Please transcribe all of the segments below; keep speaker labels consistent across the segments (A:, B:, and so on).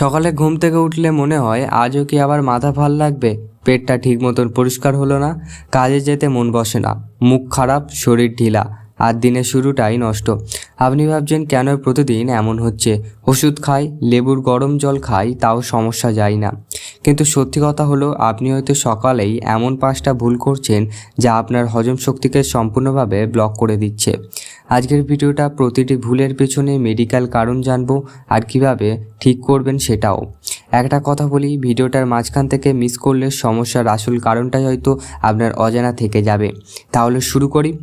A: সকালে ঘুম থেকে উঠলে মনে হয় আজও কি আবার মাথা ভালো লাগবে? পেটটা ঠিক মতন পরিষ্কার হলো না, কাজে যেতে মন বসে না। মুখ খারাপ, শরীর ঢিলা। আর দিনের শুরুটাই নষ্ট। আপনি ভাবছেন, কেন প্রতিদিন এমন হচ্ছে? ওষুধ খাই, লেবুর গরম জল খাই, তাও সমস্যা যায় না। কিন্তু সত্যি কথা হলো, আপনি হয়তো সকালেই এমন পাঁচটা ভুল করছেন, যা আপনার হজম শক্তিকে সম্পূর্ণভাবে ব্লক করে দিচ্ছে। আজকের ভিডিওটা প্রতিটি ভুলের পেছনে মেডিকেল কারণ জানব, আর কীভাবে ঠিক করবেন সেটাও। একটা কথা বলি, ভিডিওটার মাঝখান থেকে মিস করলে সমস্যার আসল কারণটাই হয়তো আপনার অজানা থেকে যাবে। তাহলে শুরু করি।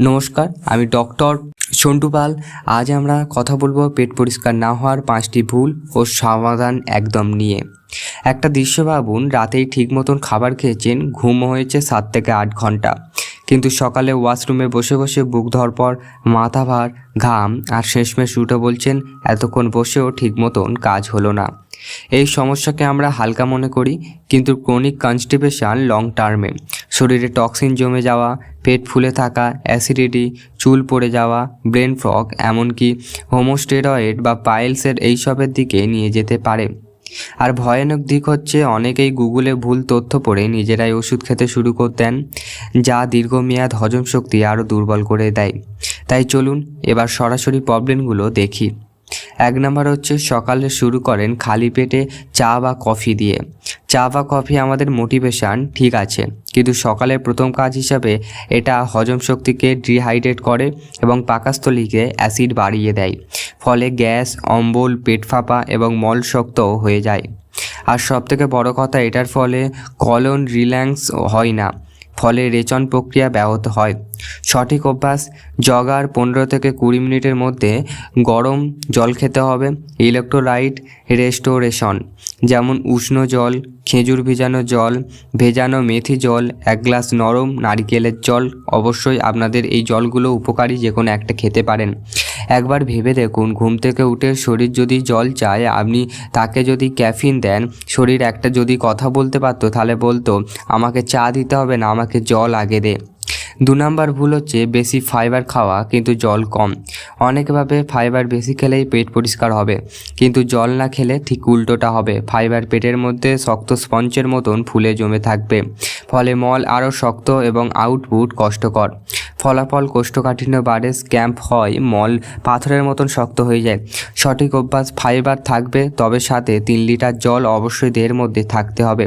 A: নমস্কার, আমি ডক্টর সন্টু পাল। আজ আমরা কথা বলব পেট পরিষ্কার না হওয়ার পাঁচটি ভুল ও সমাধান একদম নিয়ে। একটা দৃশ্য ভাবুন রাতেই ঠিক মতন খাবার খেয়েছেন, ঘুম হয়েছে সাত থেকে আট ঘণ্টা। কিন্তু সকালে ওয়াশরুমে বসে বসে বুক ধরপর মাথা ভার, ঘাম আর শেষমেশ উঠে বলছেন, এতক্ষণ বসেও ঠিক মতন কাজ হলো না। এই সমস্যাকে আমরা হালকা মনে করি, কিন্তু ক্রনিক কনস্টিপেশন লং টার্মে শরীরে টক্সিন জমে যাওয়া, পেট ফুলে থাকা অ্যাসিডিটি চুল পড়ে যাওয়া ব্রেন ফ্রক এমনকি হোমোস্টেরয়েড বা পাইলসের এইসবের দিকে নিয়ে যেতে পারে। আর ভয়ানক দিক হচ্ছে অনেকেই গুগলে ভুল তথ্য পড়ে নিজেরাই ওষুধ খেতে শুরু করতেন, যা দীর্ঘমেয়াদ হজম শক্তি আরও দুর্বল করে দেয়। তাই চলুন এবার সরাসরি প্রবলেমগুলো দেখি। এক নম্বর হচ্ছে সকালে শুরু করেন খালি পেটে চা বা কফি দিয়ে। চা বা কফি আমাদের মোটিভেশান ঠিক আছে। কিন্তু সকালের প্রথম কাজ হিসাবে এটা হজম শক্তিকে ডিহাইড্রেট করে এবং পাকাস্থলীকে অ্যাসিড বাড়িয়ে দেয়। ফলে গ্যাস, অম্বল, পেট ফাঁপা এবং মল শক্ত হয়ে যায়। আর সবথেকে বড় কথা এটার ফলে কলন রিল্যাক্স হয় না। ফলে রেচন প্রক্রিয়া ব্যাহত হয়। সঠিক অভ্যাস, জগার পনেরো থেকে কুড়ি মিনিটের মধ্যে গরম জল খেতে হবে, ইলেকট্রোলাইট রেস্টোরেশন, যেমন উষ্ণ জল, খেজুর ভেজানো জল, ভেজানো মেথি জল, এক গ্লাস নরম নারকেলের জল। অবশ্যই আপনাদের এই জলগুলো উপকারী যে কোনো একটা খেতে পারেন। একবার ভেবে দেখুন, ঘুম থেকে উঠে শরীর যদি জল চায়, আপনি তাকে যদি ক্যাফিন দেন, শরীর একটা যদি কথা বলতে পারতো, তাহলে বলতো, আমাকে চা দিতে হবে না, আমাকে জল আগে দে। দু নম্বর ভুল হচ্ছে, বেশি ফাইবার খাওয়া, কিন্তু জল কম। অনেকভাবে ফাইবার বেশি খেলেই পেট পরিষ্কার হবে, কিন্তু জল না খেলে ঠিক উল্টোটা হবে। ফাইবার পেটের মধ্যে শক্ত স্পঞ্জের মতন ফুলে জমে থাকবে, ফলে মল আরও শক্ত এবং আউটপুট কষ্টকর। ফলাফল কোষ্ঠকাঠিন্য বাড়ে, স্ক্যাম্প হয়, মল পাথরের মতন শক্ত হয়ে যায়। সঠিক অভ্যাস ফাইবার থাকবে, তবে সাথে তিন লিটার জল অবশ্যই দেহের মধ্যে থাকতে হবে।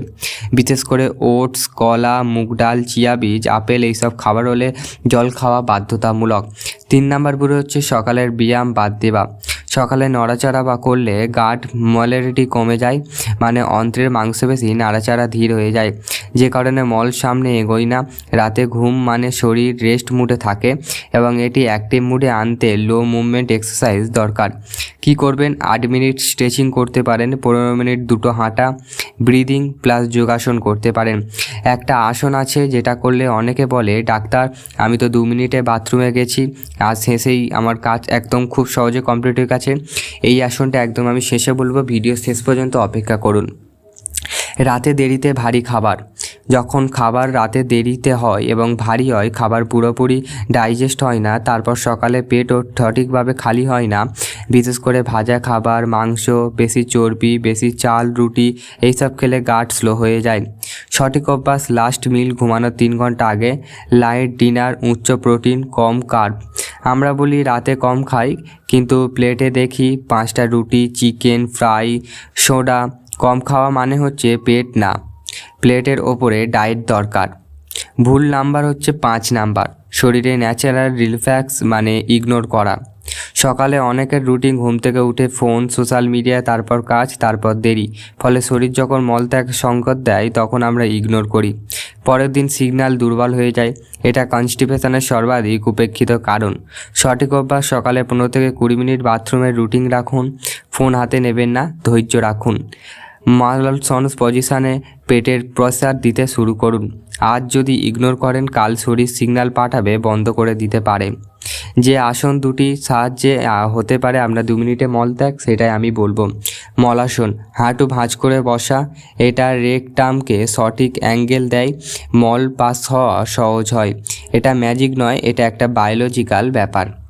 A: বিশেষ করে ওটস, কলা, মুগ ডাল, চিয়া বীজ, আপেল এইসব খাবার হলে জল খাওয়া বাধ্যতামূলক। তিন নাম্বার বুড়ো হচ্ছে সকালের ব্যায়াম বাদ দেওয়া। সকালে নড়াচড়া বা করলে গাট মলেরিটি কমে যায় মানে অন্ত্রের মাংসপেশি নাড়াচাড়া ধীর হয়ে যায়। যে কারণে মল সামনে এগোয় না, রাতে ঘুম মানে শরীর রেস্ট মুডে থাকে এবং এটি অ্যাক্টিভ মুডে আনতে লো মুভমেন্ট এক্সারসাইজ দরকার। কি করবেন? আট মিনিট স্ট্রেচিং করতে পারেন, পনেরো মিনিট দুটো হাঁটা ব্রিদিং প্লাস যোগাসন করতে পারেন। একটা আসন আছে যেটা করলে অনেকে বলে, ডাক্তার, আমি তো দু মিনিটে বাথরুমে গেছি, আর শেষেই আমার কাজ একদম খুব সহজে কমপ্লিট হয়ে গেছে। এই আসনটা একদম আমি শেষে বলব, ভিডিও শেষ পর্যন্ত অপেক্ষা করুন। রাতে দেরিতে ভারী খাবার। যখন খাবার রাতে দেরিতে হয় এবং ভারী হয়, খাবার পুরোপুরি ডাইজেস্ট হয় না, তারপর সকালে পেটও সঠিকভাবে খালি হয় না, বিশেষ করে ভাজা খাবার, মাংস, বেশি চর্বি, বেশি চাল, রুটি, এইসব খেলে গাট স্লো হয়ে যায়। সঠিক অভ্যাস লাস্ট মিল ঘুমানোর তিন ঘণ্টা আগে লাইট ডিনার উচ্চ প্রোটিন কম কার্ব আমরা বলি রাতে কম খাই, কিন্তু প্লেটে দেখি পাঁচটা রুটি, চিকেন, ফ্রাই, সোডা। কম খাওয়া মানে হচ্ছে পেট না। প্লেটের ওপরে ডায়েট দরকার। ভুল নাম্বার হচ্ছে পাঁচ নাম্বার। শরীরে ন্যাচারাল রিলফ্যাক্স মানে ইগনোর করা। সকালে অনেকের রুটিন ঘুম থেকে উঠে ফোন, সোশ্যাল মিডিয়া, তারপর কাজ, তারপর দেরি। ফলে শরীর যখন মলত্যাগ সংকট দেয়, তখন আমরা ইগনোর করি। পরের দিন সিগন্যাল দুর্বল হয়ে যায়। এটা কনস্টিপেশনের সর্বাধিক উপেক্ষিত কারণ। সঠিক অভ্যাস সকালে পনেরো থেকে কুড়ি মিনিট বাথরুমের রুটিন রাখুন। ফোন হাতে নেবেন না, ধৈর্য রাখুন। মালসন্স পজিশনে পেটের প্রসার দিতে শুরু করুন। আজ যদি ইগনোর করেন, কাল শরীর সিগন্যাল পাঠাবে, বন্ধ করে দিতে পারে। যে আসন দুটি সাহায্যে হতে পারে, আমরা দু মিনিটে মল ত্যাগ সেটাই আমি বলব। মলাসন হাঁটু ভাঁজ করে বসা, এটা রেক রেকটামকে সঠিক অ্যাঙ্গেল দেয়, মল পাস হওয়া সহজ হয়। এটা ম্যাজিক নয়, এটা একটা বায়োলজিক্যাল ব্যাপার।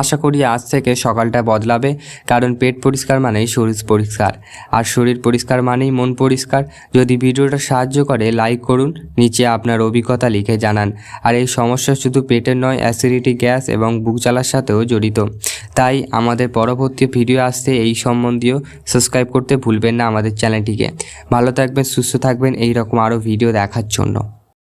A: আশা করি আজ থেকে সকালটা বদলাবে, কারণ পেট পরিষ্কার মানেই শরীর পরিষ্কার। আর শরীর পরিষ্কার মানেই মন পরিষ্কার। যদি ভিডিওটা সাহায্য করে, লাইক করুন, নিচে আপনার অভিজ্ঞতা লিখে জানান। আর এই সমস্যা শুধু পেটের নয়, অ্যাসিডিটি, গ্যাস এবং বুক জ্বালার সাথেও জড়িত। তাই আমাদের পরবর্তী ভিডিও আসতে এই সম্বন্ধীয় সাবস্ক্রাইব করতে ভুলবেন না আমাদের চ্যানেলটিকে। ভালো থাকবেন, সুস্থ থাকবেন এই রকম আরও ভিডিও দেখার জন্য।